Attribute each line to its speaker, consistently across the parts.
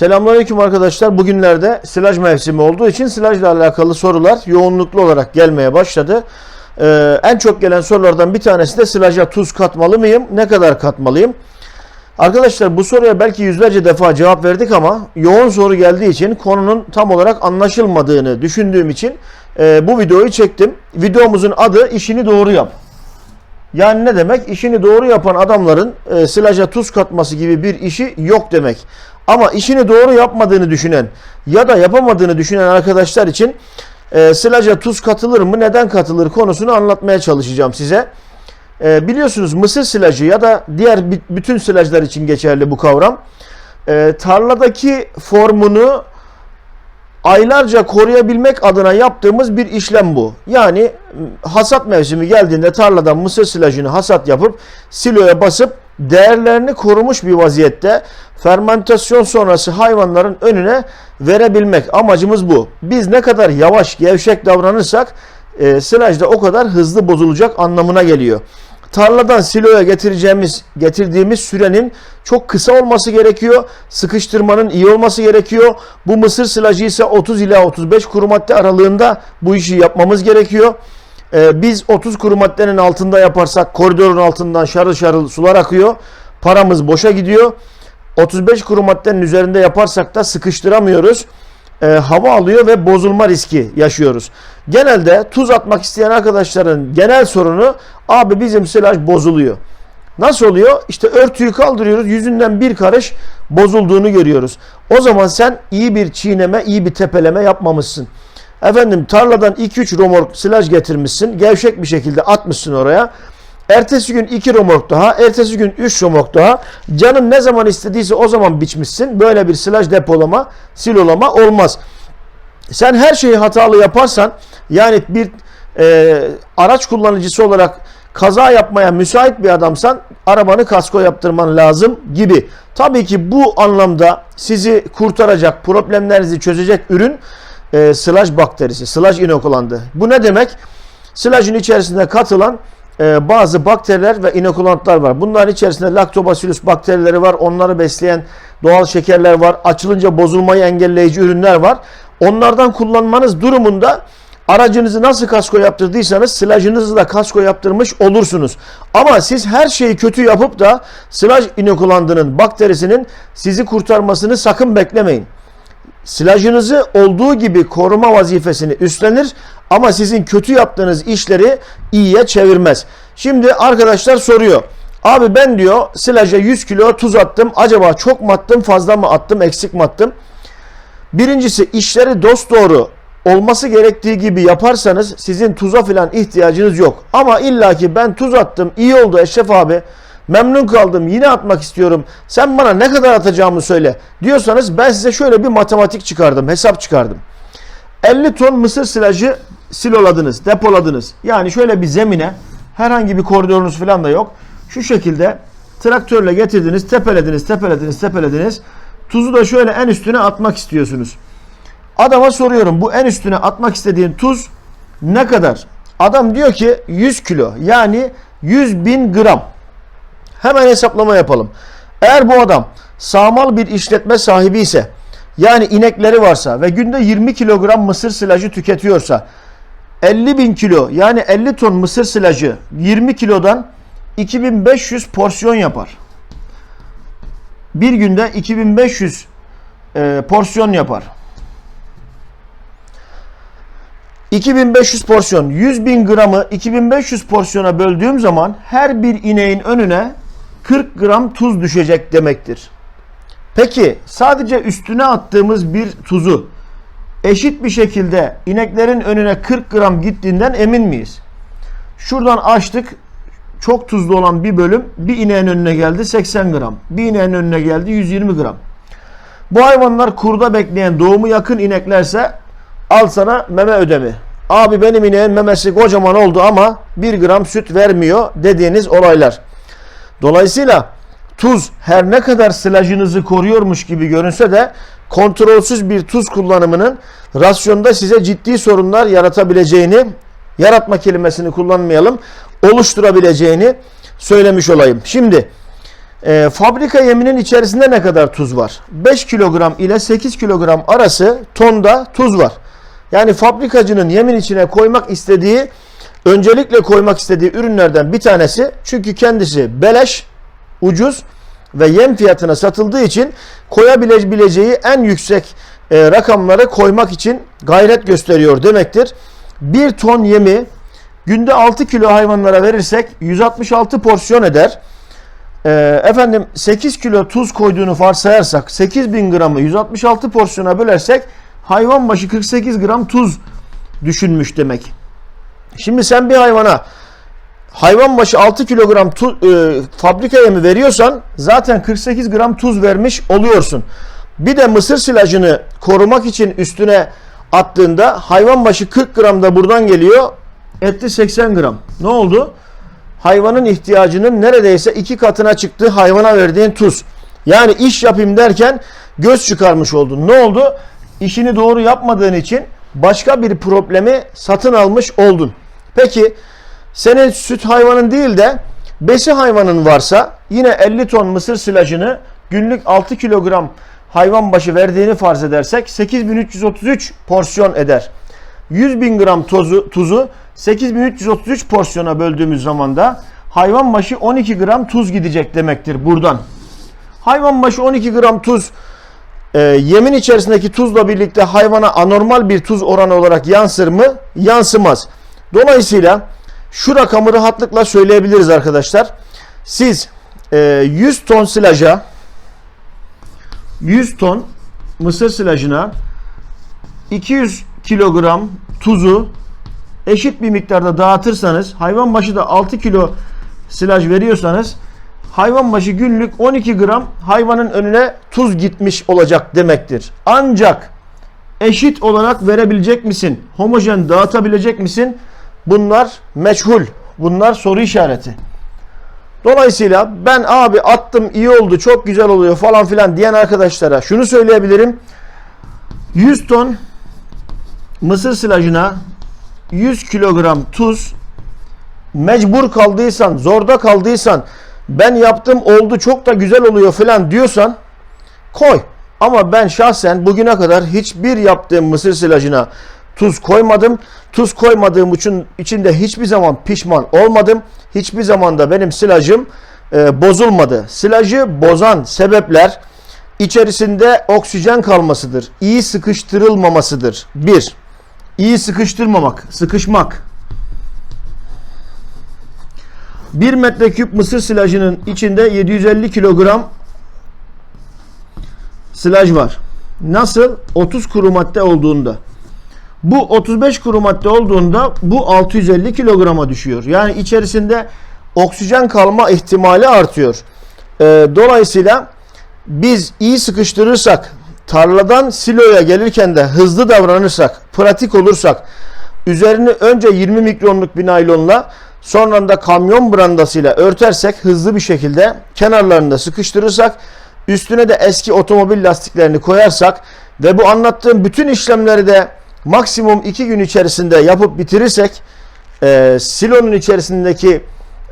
Speaker 1: Selamünaleyküm arkadaşlar. Bugünlerde silaj mevsimi olduğu için silajla alakalı sorular yoğunluklu olarak gelmeye başladı. Ee, en çok gelen sorulardan bir tanesi de silaja tuz katmalı mıyım? Ne kadar katmalıyım? Arkadaşlar bu soruya belki yüzlerce defa cevap verdik ama yoğun soru geldiği için konunun tam olarak anlaşılmadığını düşündüğüm için e, bu videoyu çektim. Videomuzun adı işini doğru yap. Yani ne demek? İşini doğru yapan adamların e, silaja tuz katması gibi bir işi yok demek. Ama işini doğru yapmadığını düşünen ya da yapamadığını düşünen arkadaşlar için e, silaja tuz katılır mı, neden katılır konusunu anlatmaya çalışacağım size. E, biliyorsunuz mısır silajı ya da diğer bütün silajlar için geçerli bu kavram. E, tarladaki formunu aylarca koruyabilmek adına yaptığımız bir işlem bu. Yani hasat mevsimi geldiğinde tarladan mısır silajını hasat yapıp siloya basıp değerlerini korumuş bir vaziyette fermentasyon sonrası hayvanların önüne verebilmek. Amacımız bu. Biz ne kadar yavaş, gevşek davranırsak e, silaj da o kadar hızlı bozulacak anlamına geliyor. Tarladan siloya getireceğimiz, getirdiğimiz sürenin çok kısa olması gerekiyor. Sıkıştırmanın iyi olması gerekiyor. Bu mısır silajı ise 30 ila 35 kuru madde aralığında bu işi yapmamız gerekiyor. Ee, biz 30 kuru maddenin altında yaparsak koridorun altından şarıl şarıl sular akıyor. Paramız boşa gidiyor. 35 kuru maddenin üzerinde yaparsak da sıkıştıramıyoruz. Ee, hava alıyor ve bozulma riski yaşıyoruz. Genelde tuz atmak isteyen arkadaşların genel sorunu abi bizim silaj bozuluyor. Nasıl oluyor? İşte örtüyü kaldırıyoruz. Yüzünden bir karış bozulduğunu görüyoruz. O zaman sen iyi bir çiğneme, iyi bir tepeleme yapmamışsın. Efendim tarladan 2-3 romork silaj getirmişsin. Gevşek bir şekilde atmışsın oraya. Ertesi gün 2 romork daha, ertesi gün 3 romork daha. Canın ne zaman istediyse o zaman biçmişsin. Böyle bir silaj depolama, silolama olmaz. Sen her şeyi hatalı yaparsan yani bir e, araç kullanıcısı olarak kaza yapmaya müsait bir adamsan arabanı kasko yaptırman lazım gibi. Tabii ki bu anlamda sizi kurtaracak, problemlerinizi çözecek ürün e, sılaj bakterisi, sılaj inokulandı. Bu ne demek? Silajın içerisinde katılan e, bazı bakteriler ve inokulantlar var. Bunların içerisinde Lactobacillus bakterileri var. Onları besleyen doğal şekerler var. Açılınca bozulmayı engelleyici ürünler var. Onlardan kullanmanız durumunda aracınızı nasıl kasko yaptırdıysanız silajınızı da kasko yaptırmış olursunuz. Ama siz her şeyi kötü yapıp da silaj inokulandının bakterisinin sizi kurtarmasını sakın beklemeyin silajınızı olduğu gibi koruma vazifesini üstlenir ama sizin kötü yaptığınız işleri iyiye çevirmez. Şimdi arkadaşlar soruyor. Abi ben diyor silaja 100 kilo tuz attım. Acaba çok mu attım, fazla mı attım, eksik mi attım? Birincisi işleri dost doğru olması gerektiği gibi yaparsanız sizin tuza filan ihtiyacınız yok. Ama illaki ben tuz attım, iyi oldu Eşref abi. Memnun kaldım yine atmak istiyorum. Sen bana ne kadar atacağımı söyle diyorsanız ben size şöyle bir matematik çıkardım, hesap çıkardım. 50 ton mısır silajı siloladınız, depoladınız. Yani şöyle bir zemine herhangi bir koridorunuz falan da yok. Şu şekilde traktörle getirdiniz, tepelediniz, tepelediniz, tepelediniz. Tuzu da şöyle en üstüne atmak istiyorsunuz. Adama soruyorum bu en üstüne atmak istediğin tuz ne kadar? Adam diyor ki 100 kilo yani 100 bin gram. Hemen hesaplama yapalım. Eğer bu adam sağmal bir işletme sahibi ise yani inekleri varsa ve günde 20 kilogram mısır silajı tüketiyorsa 50 bin kilo yani 50 ton mısır silajı 20 kilodan 2500 porsiyon yapar. Bir günde 2500 e, porsiyon yapar. 2500 porsiyon 100 bin gramı 2500 porsiyona böldüğüm zaman her bir ineğin önüne 40 gram tuz düşecek demektir. Peki sadece üstüne attığımız bir tuzu eşit bir şekilde ineklerin önüne 40 gram gittiğinden emin miyiz? Şuradan açtık. Çok tuzlu olan bir bölüm bir ineğin önüne geldi 80 gram. Bir ineğin önüne geldi 120 gram. Bu hayvanlar kurda bekleyen doğumu yakın ineklerse al sana meme ödemi. Abi benim ineğin memesi kocaman oldu ama 1 gram süt vermiyor dediğiniz olaylar. Dolayısıyla tuz her ne kadar silajınızı koruyormuş gibi görünse de kontrolsüz bir tuz kullanımının rasyonda size ciddi sorunlar yaratabileceğini, yaratma kelimesini kullanmayalım, oluşturabileceğini söylemiş olayım. Şimdi E, fabrika yeminin içerisinde ne kadar tuz var? 5 kilogram ile 8 kilogram arası tonda tuz var. Yani fabrikacının yemin içine koymak istediği, öncelikle koymak istediği ürünlerden bir tanesi. Çünkü kendisi beleş, ucuz ve yem fiyatına satıldığı için koyabileceği en yüksek e, rakamları koymak için gayret gösteriyor demektir. 1 ton yemi günde 6 kilo hayvanlara verirsek 166 porsiyon eder. E, efendim 8 kilo tuz koyduğunu varsayarsak 8000 gramı 166 porsiyona bölersek hayvan başı 48 gram tuz düşünmüş demek. Şimdi sen bir hayvana hayvan başı 6 kilogram tu, e, fabrika yemi veriyorsan zaten 48 gram tuz vermiş oluyorsun. Bir de mısır silajını korumak için üstüne attığında hayvan başı 40 gram da buradan geliyor. Etti 80 gram. Ne oldu? Hayvanın ihtiyacının neredeyse iki katına çıktı hayvana verdiğin tuz. Yani iş yapayım derken göz çıkarmış oldun. Ne oldu? İşini doğru yapmadığın için başka bir problemi satın almış oldun. Peki senin süt hayvanın değil de besi hayvanın varsa yine 50 ton mısır silajını günlük 6 kilogram hayvan başı verdiğini farz edersek 8333 porsiyon eder. 100 bin gram tozu, tuzu 8333 porsiyona böldüğümüz zaman da hayvan başı 12 gram tuz gidecek demektir buradan. Hayvan başı 12 gram tuz e, yemin içerisindeki tuzla birlikte hayvana anormal bir tuz oranı olarak yansır mı? Yansımaz. Dolayısıyla şu rakamı rahatlıkla söyleyebiliriz arkadaşlar. Siz e, 100 ton silaja 100 ton mısır silajına 200 kilogram tuzu eşit bir miktarda dağıtırsanız hayvan başı da 6 kilo silaj veriyorsanız hayvan başı günlük 12 gram hayvanın önüne tuz gitmiş olacak demektir. Ancak eşit olarak verebilecek misin? Homojen dağıtabilecek misin? Bunlar meçhul. Bunlar soru işareti. Dolayısıyla ben abi attım iyi oldu çok güzel oluyor falan filan diyen arkadaşlara şunu söyleyebilirim. 100 ton mısır silajına 100 kilogram tuz mecbur kaldıysan, zorda kaldıysan, ben yaptım oldu çok da güzel oluyor falan diyorsan koy. Ama ben şahsen bugüne kadar hiçbir yaptığım mısır silajına tuz koymadım. Tuz koymadığım için içinde hiçbir zaman pişman olmadım. Hiçbir zaman da benim silajım e, bozulmadı. Silajı bozan sebepler içerisinde oksijen kalmasıdır. İyi sıkıştırılmamasıdır. Bir, iyi sıkıştırmamak, sıkışmak. 1 metreküp mısır silajının içinde 750 kilogram silaj var. Nasıl? 30 kuru madde olduğunda. Bu 35 kuru madde olduğunda bu 650 kilograma düşüyor. Yani içerisinde oksijen kalma ihtimali artıyor. Ee, dolayısıyla biz iyi sıkıştırırsak, tarladan siloya gelirken de hızlı davranırsak, pratik olursak, üzerini önce 20 mikronluk bir naylonla sonra da kamyon brandasıyla örtersek hızlı bir şekilde kenarlarını da sıkıştırırsak üstüne de eski otomobil lastiklerini koyarsak ve bu anlattığım bütün işlemleri de maksimum 2 gün içerisinde yapıp bitirirsek e, silonun içerisindeki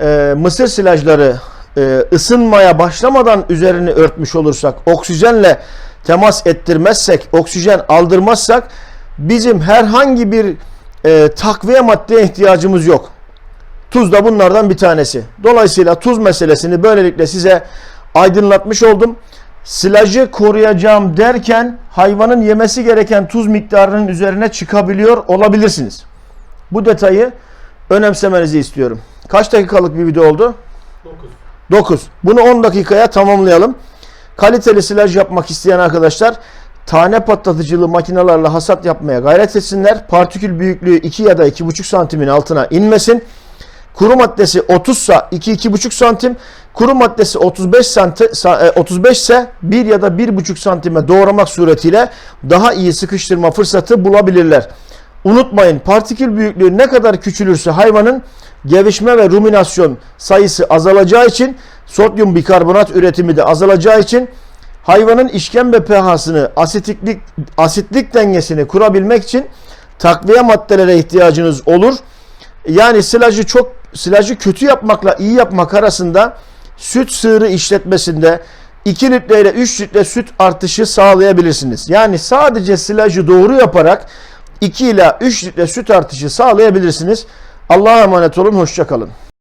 Speaker 1: e, mısır silajları e, ısınmaya başlamadan üzerini örtmüş olursak oksijenle temas ettirmezsek oksijen aldırmazsak bizim herhangi bir e, takviye maddeye ihtiyacımız yok. Tuz da bunlardan bir tanesi. Dolayısıyla tuz meselesini böylelikle size aydınlatmış oldum. Silajı koruyacağım derken hayvanın yemesi gereken tuz miktarının üzerine çıkabiliyor olabilirsiniz. Bu detayı önemsemenizi istiyorum. Kaç dakikalık bir video oldu?
Speaker 2: 9.
Speaker 1: 9. Bunu 10 dakikaya tamamlayalım. Kaliteli silaj yapmak isteyen arkadaşlar tane patlatıcılı makinelerle hasat yapmaya gayret etsinler. Partikül büyüklüğü 2 ya da 2,5 santimin altına inmesin. Kuru maddesi 30 sa 2-2,5 santim. Kuru maddesi 35 santi, 35 ise 1 ya da 1,5 santime doğramak suretiyle daha iyi sıkıştırma fırsatı bulabilirler. Unutmayın partikül büyüklüğü ne kadar küçülürse hayvanın gevişme ve ruminasyon sayısı azalacağı için sodyum bikarbonat üretimi de azalacağı için hayvanın işkembe pH'sını asitlik asitlik dengesini kurabilmek için takviye maddelere ihtiyacınız olur. Yani silajı çok silajı kötü yapmakla iyi yapmak arasında süt sığırı işletmesinde 2 litre ile 3 litre süt artışı sağlayabilirsiniz. Yani sadece silajı doğru yaparak 2 ila 3 litre süt artışı sağlayabilirsiniz. Allah'a emanet olun, hoşça kalın.